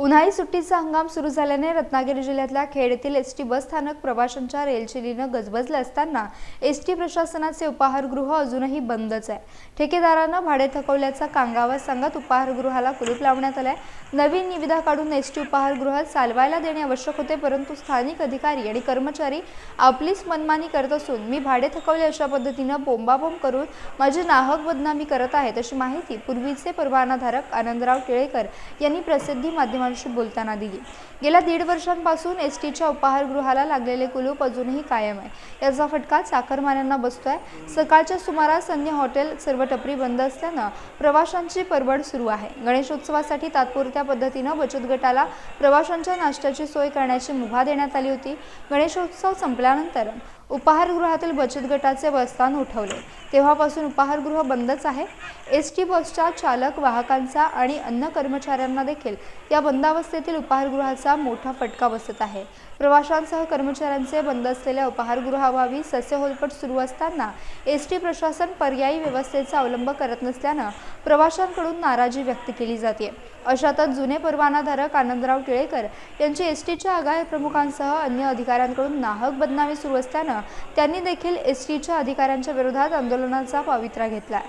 उन्हाळी सुट्टीचा हंगाम सुरू झाल्याने रत्नागिरी जिल्ह्यातल्या खेड येथील एस टी बस स्थानक प्रवाशांच्या रेलचिलीनं गजबजलं असताना एस टी प्रशासनाचे उपाहारगृह अजूनही बंदच आहे. ठेकेदारानं भाडे थकवल्याचा कांगावा सांगत उपाहारगृहाला कुलूप लावण्यात आलाय. नवीन निविदा काढून एस टी उपाहारगृहात चालवायला देणे आवश्यक होते परंतु स्थानिक अधिकारी आणि कर्मचारी आपलीच मनमानी करत असून मी भाडे थकवले अशा पद्धतीनं बोंबाबोंब करून माझी नाहक बदनामी करत आहेत अशी माहिती पूर्वीचे परवानाधारक आनंदराव टिळेकर यांनी प्रसिद्धी माध्यमांशी बोलताना दिली. गेल्या दीड वर्षांपासून एस टीच्या उपाहारगृहाला लागलेले कुलूप अजूनही कायम आहे. याचा फटका चाकरमान्यांना बसतोय. सकाळच्या सुमारास अन्य हॉटेल सर्व टपरी बंद असल्यानं प्रवाशांची परवड सुरू आहे. गणेशोत्सवासाठी तात्पुरत्या पद्धतीनं बचत गटाला प्रवाशांच्या नाश्त्याची सोय करण्याची मुभा देण्यात आली होती. गणेशोत्सव संपल्यानंतर उपाहारगृहातील बचत गटाचे बसस्थान उठवले. तेव्हापासून उपाहारगृह बंदच आहे. एस टी बसच्या चालक वाहकांचा आणि अन्य कर्मचाऱ्यांना देखील या बंदावस्थेतील उपाहारगृहाचा मोठा फटका बसत आहे. प्रवाशांसह कर्मचाऱ्यांचे बंद असलेल्या उपाहारगृहाभावी सस्यहोलपट सुरू असताना एस टी प्रशासन पर्यायी व्यवस्थेचा अवलंब करत नसल्यानं प्रवाशांकडून नाराजी व्यक्त केली जाते. अशातच जुने परवानाधारक आनंदराव टिळेकर यांची एस टीच्या आगार प्रमुखांसह अन्य अधिकाऱ्यांकडून नाहक बदनामी सुरू असल्यानं त्यांनी देखील एस टीच्या अधिकाऱ्यांच्या विरोधात आंदोलनाचा पवित्रा घेतला